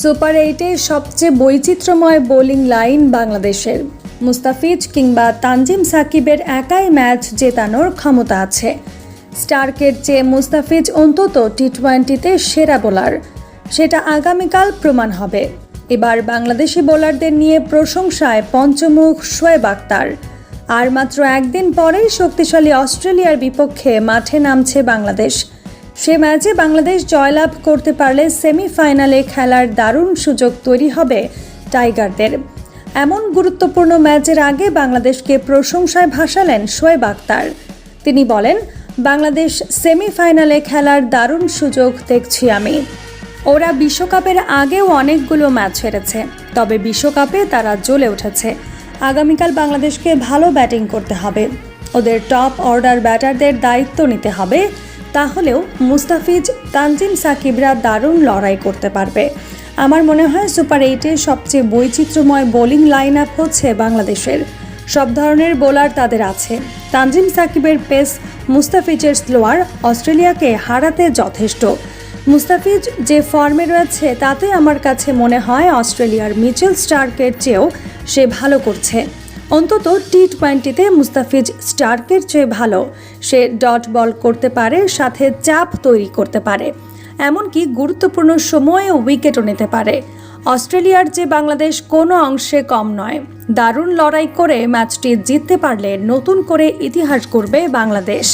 Super এইটে সবচেয়ে বৈচিত্র্যময় বোলিং লাইন বাংলাদেশের। মুস্তাফিজ কিংবা তানজিম সাকিবের একাই ম্যাচ জেতানোর ক্ষমতা আছে। স্টার্কের চেয়ে মুস্তাফিজ অন্তত টি টোয়েন্টিতে সেরা বোলার। সেটা আগামীকাল প্রমাণ হবে। এবার বাংলাদেশি বোলারদের নিয়ে প্রশংসায় পঞ্চমুখ শোয়েব আক্তার আর মাত্র একদিন পরেই শক্তিশালী অস্ট্রেলিয়ার বিপক্ষে মাঠে নামছে বাংলাদেশ। সে ম্যাচে বাংলাদেশ জয়লাভ করতে পারলে সেমিফাইনালে খেলার দারুণ সুযোগ তৈরি হবে টাইগারদের। এমন গুরুত্বপূর্ণ ম্যাচের আগে বাংলাদেশকে প্রশংসায় ভাসালেন শোয়েব আক্তার তিনি বলেন, বাংলাদেশ সেমিফাইনালে খেলার দারুণ সুযোগ দেখছি আমি। ওরা বিশ্বকাপের আগেও অনেকগুলো ম্যাচ হেরেছে, তবে বিশ্বকাপে তারা জ্বলে উঠেছে। আগামীকাল বাংলাদেশকে ভালো ব্যাটিং করতে হবে। ওদের টপ অর্ডার ব্যাটারদের দায়িত্ব নিতে হবে। তাহলেও মুস্তাফিজ, তানজিম সাকিবরা দারুণ লড়াই করতে পারবে। আমার মনে হয় সুপার এইটের সবচেয়ে বৈচিত্র্যময় বোলিং লাইন আপ হচ্ছে বাংলাদেশের। সব ধরনের বোলার তাদের আছে। তানজিম সাকিবের পেস মুস্তাফিজের স্লোয়ার অস্ট্রেলিয়াকে হারাতে যথেষ্ট। মুস্তাফিজ যে ফর্মে রয়েছে, তাতে আমার কাছে মনে হয় অস্ট্রেলিয়ার মিচেল স্টার্কের চেয়েও সে ভালো করছে। অন্তত টি টোয়েন্টিতে মুস্তাফিজ স্টার্কের চেয়ে ভালো। সে ডট বল করতে পারে, সাথে চাপ তৈরি করতে পারে। এমনকি গুরুত্বপূর্ণ সময়ে উইকেটও নিতে পারে। অস্ট্রেলিয়ার যে বাংলাদেশ কোনো অংশে কম নয়। দারুণ লড়াই করে ম্যাচটি জিততে পারলে নতুন করে ইতিহাস করবে বাংলাদেশ।